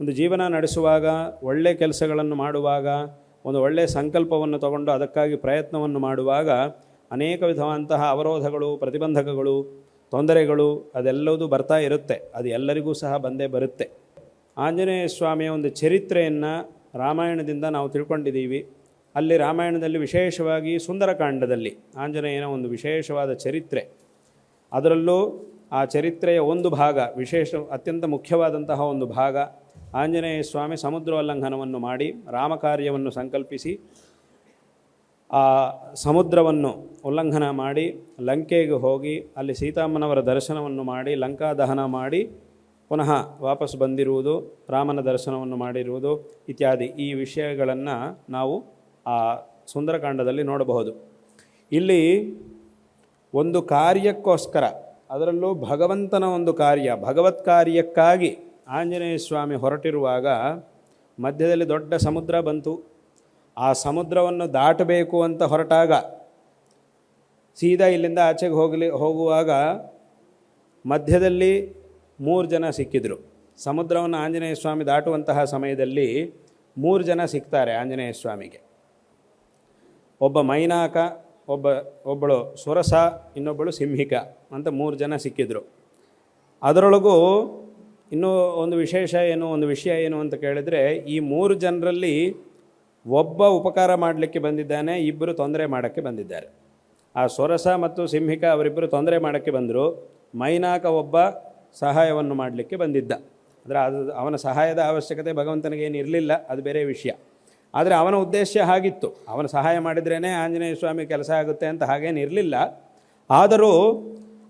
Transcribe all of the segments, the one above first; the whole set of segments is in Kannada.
ಒಂದು ಜೀವನ ನಡೆಸುವಾಗ, ಒಳ್ಳೆ ಕೆಲಸಗಳನ್ನು ಮಾಡುವಾಗ, ಒಂದು ಒಳ್ಳೆಯ ಸಂಕಲ್ಪವನ್ನು ತಗೊಂಡು ಅದಕ್ಕಾಗಿ ಪ್ರಯತ್ನವನ್ನು ಮಾಡುವಾಗ ಅನೇಕ ವಿಧವಾದಂತಹ ಅವರೋಧಗಳು, ಪ್ರತಿಬಂಧಕಗಳು, ತೊಂದರೆಗಳು ಅದೆಲ್ಲವೂ ಬರ್ತಾ ಇರುತ್ತೆ. ಅದು ಎಲ್ಲರಿಗೂ ಸಹ ಬಂದೇ ಬರುತ್ತೆ. ಆಂಜನೇಯ ಸ್ವಾಮಿಯ ಒಂದು ಚರಿತ್ರೆಯನ್ನು ರಾಮಾಯಣದಿಂದ ನಾವು ತಿಳ್ಕೊಂಡಿದ್ದೀವಿ. ಅಲ್ಲಿ ರಾಮಾಯಣದಲ್ಲಿ ವಿಶೇಷವಾಗಿ ಸುಂದರಕಾಂಡದಲ್ಲಿ ಆಂಜನೇಯನ ಒಂದು ವಿಶೇಷವಾದ ಚರಿತ್ರೆ. ಅದರಲ್ಲೂ ಆ ಚರಿತ್ರೆಯ ಒಂದು ಭಾಗ, ವಿಶೇಷ, ಅತ್ಯಂತ ಮುಖ್ಯವಾದಂತಹ ಒಂದು ಭಾಗ ಆಂಜನೇಯ ಸ್ವಾಮಿ ಸಮುದ್ರೋಲ್ಲಂಘನವನ್ನು ಮಾಡಿ ರಾಮಕಾರ್ಯವನ್ನು ಸಂಕಲ್ಪಿಸಿ ಆ ಸಮುದ್ರವನ್ನು ಉಲ್ಲಂಘನ ಮಾಡಿ ಲಂಕೆಗೆ ಹೋಗಿ ಅಲ್ಲಿ ಸೀತಾಮ್ಮನವರ ದರ್ಶನವನ್ನು ಮಾಡಿ ಲಂಕಾ ದಹನ ಮಾಡಿ ಪುನಃ ವಾಪಸ್ ಬಂದಿರುವುದು, ರಾಮನ ದರ್ಶನವನ್ನು ಮಾಡಿರುವುದು ಇತ್ಯಾದಿ ಈ ವಿಷಯಗಳನ್ನು ನಾವು ಆ ಸುಂದರಕಾಂಡದಲ್ಲಿ ನೋಡಬಹುದು. ಇಲ್ಲಿ ಒಂದು ಕಾರ್ಯಕ್ಕೋಸ್ಕರ ಅದರಲ್ಲೂ ಭಗವಂತನ ಒಂದು ಕಾರ್ಯ ಭಗವತ್ ಕಾರ್ಯಕ್ಕಾಗಿ ಆಂಜನೇಯ ಸ್ವಾಮಿ ಹೊರಟಿರುವಾಗ ಮಧ್ಯದಲ್ಲಿ ದೊಡ್ಡ ಸಮುದ್ರ ಬಂತು. ಆ ಸಮುದ್ರವನ್ನು ದಾಟಬೇಕು ಅಂತ ಹೊರಟಾಗ ಸೀದಾ ಇಲ್ಲಿಂದ ಆಚೆಗೆ ಹೋಗಲಿ, ಹೋಗುವಾಗ ಮಧ್ಯದಲ್ಲಿ ಮೂರು ಜನ ಸಿಕ್ಕಿದರು. ಸಮುದ್ರವನ್ನು ಆಂಜನೇಯ ಸ್ವಾಮಿ ದಾಟುವಂತಹ ಸಮಯದಲ್ಲಿ ಮೂರು ಜನ ಸಿಗ್ತಾರೆ ಆಂಜನೇಯ ಸ್ವಾಮಿಗೆ. ಒಬ್ಬ ಮೈನಾಕ, ಒಬ್ಬ, ಒಬ್ಬಳು ಸುರಸ, ಇನ್ನೊಬ್ಬಳು ಸಿಂಹಿಕ ಅಂತ ಮೂರು ಜನ ಸಿಕ್ಕಿದ್ರು. ಅದರೊಳಗೂ ಇನ್ನೂ ಒಂದು ವಿಶೇಷ ಏನು, ಒಂದು ವಿಷಯ ಏನು ಅಂತ ಕೇಳಿದರೆ, ಈ ಮೂರು ಜನರಲ್ಲಿ ಒಬ್ಬ ಉಪಕಾರ ಮಾಡಲಿಕ್ಕೆ ಬಂದಿದ್ದಾನೆ ಇಬ್ಬರು ತೊಂದರೆ ಮಾಡೋಕ್ಕೆ ಬಂದಿದ್ದಾರೆ. ಆ ಸೊರಸ ಮತ್ತು ಸಿಂಹಿಕ ಅವರಿಬ್ಬರು ತೊಂದರೆ ಮಾಡೋಕ್ಕೆ ಬಂದರು. ಮೈನಾಕ ಒಬ್ಬ ಸಹಾಯವನ್ನು ಮಾಡಲಿಕ್ಕೆ ಬಂದಿದ್ದ. ಅಂದರೆ ಅದು, ಅವನ ಸಹಾಯದ ಅವಶ್ಯಕತೆ ಭಗವಂತನಿಗೆ ಏನು ಇರಲಿಲ್ಲ, ಅದು ಬೇರೆ ವಿಷಯ. ಆದರೆ ಅವನ ಉದ್ದೇಶ ಹಾಗಿತ್ತು. ಅವನ ಸಹಾಯ ಮಾಡಿದ್ರೇ ಆಂಜನೇಯ ಸ್ವಾಮಿ ಕೆಲಸ ಆಗುತ್ತೆ ಅಂತ ಹಾಗೇನು ಇರಲಿಲ್ಲ. ಆದರೂ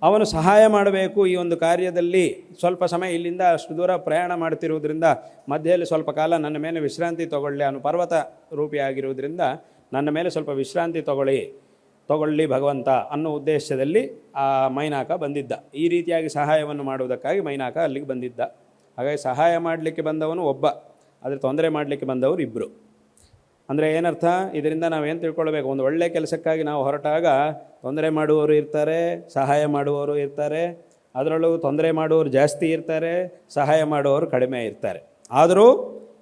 ಅವನು ಸಹಾಯ ಮಾಡಬೇಕು ಈ ಒಂದು ಕಾರ್ಯದಲ್ಲಿ ಸ್ವಲ್ಪ ಸಮಯ ಇಲ್ಲಿಂದ ಅಷ್ಟು ದೂರ ಪ್ರಯಾಣ ಮಾಡ್ತಿರುವುದರಿಂದ ಮಧ್ಯೆಯಲ್ಲಿ ಸ್ವಲ್ಪ ಕಾಲ ನನ್ನ ಮೇಲೆ ವಿಶ್ರಾಂತಿ ತಗೊಳ್ಳಿ, ಅವನು ಪರ್ವತ ರೂಪಿಯಾಗಿರುವುದರಿಂದ ನನ್ನ ಮೇಲೆ ಸ್ವಲ್ಪ ವಿಶ್ರಾಂತಿ ತಗೊಳ್ಳಿ ತಗೊಳ್ಳಿ ಭಗವಂತ ಅನ್ನೋ ಉದ್ದೇಶದಲ್ಲಿ ಆ ಮೈನಾಕ ಬಂದಿದ್ದ. ಈ ರೀತಿಯಾಗಿ ಸಹಾಯವನ್ನು ಮಾಡುವುದಕ್ಕಾಗಿ ಮೈನಾಕ ಅಲ್ಲಿಗೆ ಬಂದಿದ್ದ. ಹಾಗಾಗಿ ಸಹಾಯ ಮಾಡಲಿಕ್ಕೆ ಬಂದವನು ಒಬ್ಬ, ಆದರೆ ತೊಂದರೆ ಮಾಡಲಿಕ್ಕೆ ಬಂದವರು ಇಬ್ಬರು ಅಂದರೆ ಏನರ್ಥ? ಇದರಿಂದ ನಾವೇನು ತಿಳ್ಕೊಳ್ಬೇಕು? ಒಂದು ಒಳ್ಳೆಯ ಕೆಲಸಕ್ಕಾಗಿ ನಾವು ಹೊರಟಾಗ ತೊಂದರೆ ಮಾಡುವವರು ಇರ್ತಾರೆ, ಸಹಾಯ ಮಾಡುವವರು ಇರ್ತಾರೆ. ಅದರಲ್ಲೂ ತೊಂದರೆ ಮಾಡುವವರು ಜಾಸ್ತಿ ಇರ್ತಾರೆ, ಸಹಾಯ ಮಾಡುವವರು ಕಡಿಮೆ ಇರ್ತಾರೆ. ಆದರೂ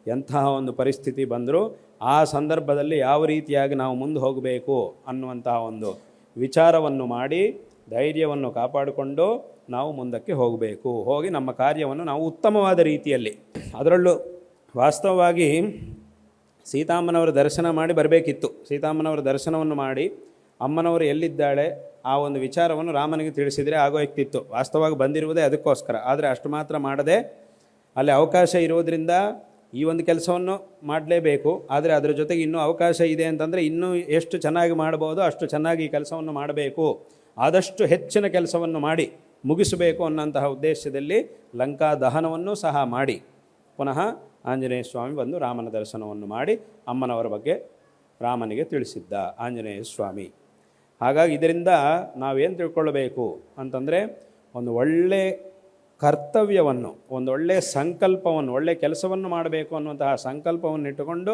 ಎಂತಹ ಒಂದು ಪರಿಸ್ಥಿತಿ ಬಂದರೂ ಆ ಸಂದರ್ಭದಲ್ಲಿ ಯಾವ ರೀತಿಯಾಗಿ ನಾವು ಮುಂದೆ ಹೋಗಬೇಕು ಅನ್ನುವಂತಹ ಒಂದು ವಿಚಾರವನ್ನು ಮಾಡಿ, ಧೈರ್ಯವನ್ನು ಕಾಪಾಡಿಕೊಂಡು ನಾವು ಮುಂದಕ್ಕೆ ಹೋಗಬೇಕು. ಹೋಗಿ ನಮ್ಮ ಕಾರ್ಯವನ್ನು ನಾವು ಉತ್ತಮವಾದ ರೀತಿಯಲ್ಲಿ, ಅದರಲ್ಲೂ ವಾಸ್ತವವಾಗಿ ಸೀತಾಮ್ಮನವರ ದರ್ಶನ ಮಾಡಿ ಬರಬೇಕಿತ್ತು. ಸೀತಾಮ್ಮನವರ ದರ್ಶನವನ್ನು ಮಾಡಿ ಅಮ್ಮನವರು ಎಲ್ಲಿದ್ದಾಳೆ ಆ ಒಂದು ವಿಚಾರವನ್ನು ರಾಮನಿಗೆ ತಿಳಿಸಿದರೆ ಆಗೋಯ್ತಿತ್ತು. ವಾಸ್ತವವಾಗಿ ಬಂದಿರುವುದೇ ಅದಕ್ಕೋಸ್ಕರ. ಆದರೆ ಅಷ್ಟು ಮಾತ್ರ ಮಾಡದೆ ಅಲ್ಲಿ ಅವಕಾಶ ಇರೋದರಿಂದ ಈ ಒಂದು ಕೆಲಸವನ್ನು ಮಾಡಲೇಬೇಕು. ಆದರೆ ಅದರ ಜೊತೆಗೆ ಇನ್ನೂ ಅವಕಾಶ ಇದೆ ಅಂತಂದರೆ ಇನ್ನೂ ಎಷ್ಟು ಚೆನ್ನಾಗಿ ಮಾಡಬಹುದು ಅಷ್ಟು ಚೆನ್ನಾಗಿ ಈ ಕೆಲಸವನ್ನು ಮಾಡಬೇಕು. ಆದಷ್ಟು ಹೆಚ್ಚಿನ ಕೆಲಸವನ್ನು ಮಾಡಿ ಮುಗಿಸಬೇಕು ಅನ್ನೋಂತಹ ಉದ್ದೇಶದಲ್ಲಿ ಲಂಕಾ ದಹನವನ್ನು ಸಹ ಮಾಡಿ. ಪುನಃ ಆಂಜನೇಯ ಸ್ವಾಮಿ ಬಂದು ರಾಮನ ದರ್ಶನವನ್ನು ಮಾಡಿ ಅಮ್ಮನವರ ಬಗ್ಗೆ ರಾಮನಿಗೆ ತಿಳಿಸಿದ್ದ. ಆಂಜನೇಯ ಸ್ವಾಮಿ. ಹಾಗಾಗಿ ಇದರಿಂದ ನಾವೇನು ತಿಳ್ಕೊಳ್ಬೇಕು ಅಂತಂದರೆ ಒಂದು ಒಳ್ಳೆ ಕರ್ತವ್ಯವನ್ನು, ಒಂದು ಒಳ್ಳೆಯ ಸಂಕಲ್ಪವನ್ನು ಒಳ್ಳೆಯ ಕೆಲಸವನ್ನು ಮಾಡಬೇಕು ಅನ್ನುವಂತಹ ಸಂಕಲ್ಪವನ್ನು ಇಟ್ಟುಕೊಂಡು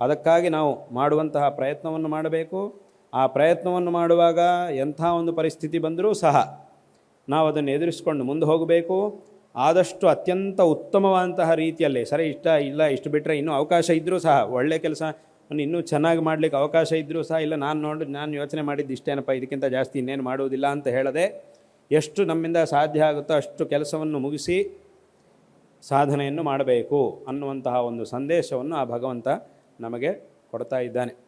ಅದಕ್ಕಾಗಿ ನಾವು ಮಾಡುವಂತಹ ಪ್ರಯತ್ನವನ್ನು ಮಾಡಬೇಕು. ಆ ಪ್ರಯತ್ನವನ್ನು ಮಾಡುವಾಗ ಎಂಥ ಒಂದು ಪರಿಸ್ಥಿತಿ ಬಂದರೂ ಸಹ ನಾವು ಅದನ್ನು ಎದುರಿಸಿಕೊಂಡು ಮುಂದೆ ಹೋಗಬೇಕು. ಆದಷ್ಟು ಅತ್ಯಂತ ಉತ್ತಮವಾದಂತಹ ರೀತಿಯಲ್ಲಿ, ಸರಿ, ಇಷ್ಟ ಇಲ್ಲ, ಇಷ್ಟು ಬಿಟ್ಟರೆ ಇನ್ನೂ ಅವಕಾಶ ಇದ್ದರೂ ಸಹ ಒಳ್ಳೆಯ ಕೆಲಸ ಇನ್ನೂ ಚೆನ್ನಾಗಿ ಮಾಡಲಿಕ್ಕೆ ಅವಕಾಶ ಇದ್ದರೂ ಸಹ, ಇಲ್ಲ ನಾನು ನೋಡಿ, ನಾನು ಯೋಚನೆ ಮಾಡಿದ್ದು ಇಷ್ಟೇನಪ್ಪ ಇದಕ್ಕಿಂತ ಜಾಸ್ತಿ ಇನ್ನೇನು ಮಾಡುವುದಿಲ್ಲ ಅಂತ ಹೇಳದೆ, ಎಷ್ಟು ನಮ್ಮಿಂದ ಸಾಧ್ಯ ಆಗುತ್ತೋ ಅಷ್ಟು ಕೆಲಸವನ್ನು ಮುಗಿಸಿ ಸಾಧನೆಯನ್ನು ಮಾಡಬೇಕು ಅನ್ನುವಂತಹ ಒಂದು ಸಂದೇಶವನ್ನು ಆ ಭಗವಂತ ನಮಗೆ ಕೊಡ್ತಾ ಇದ್ದಾನೆ.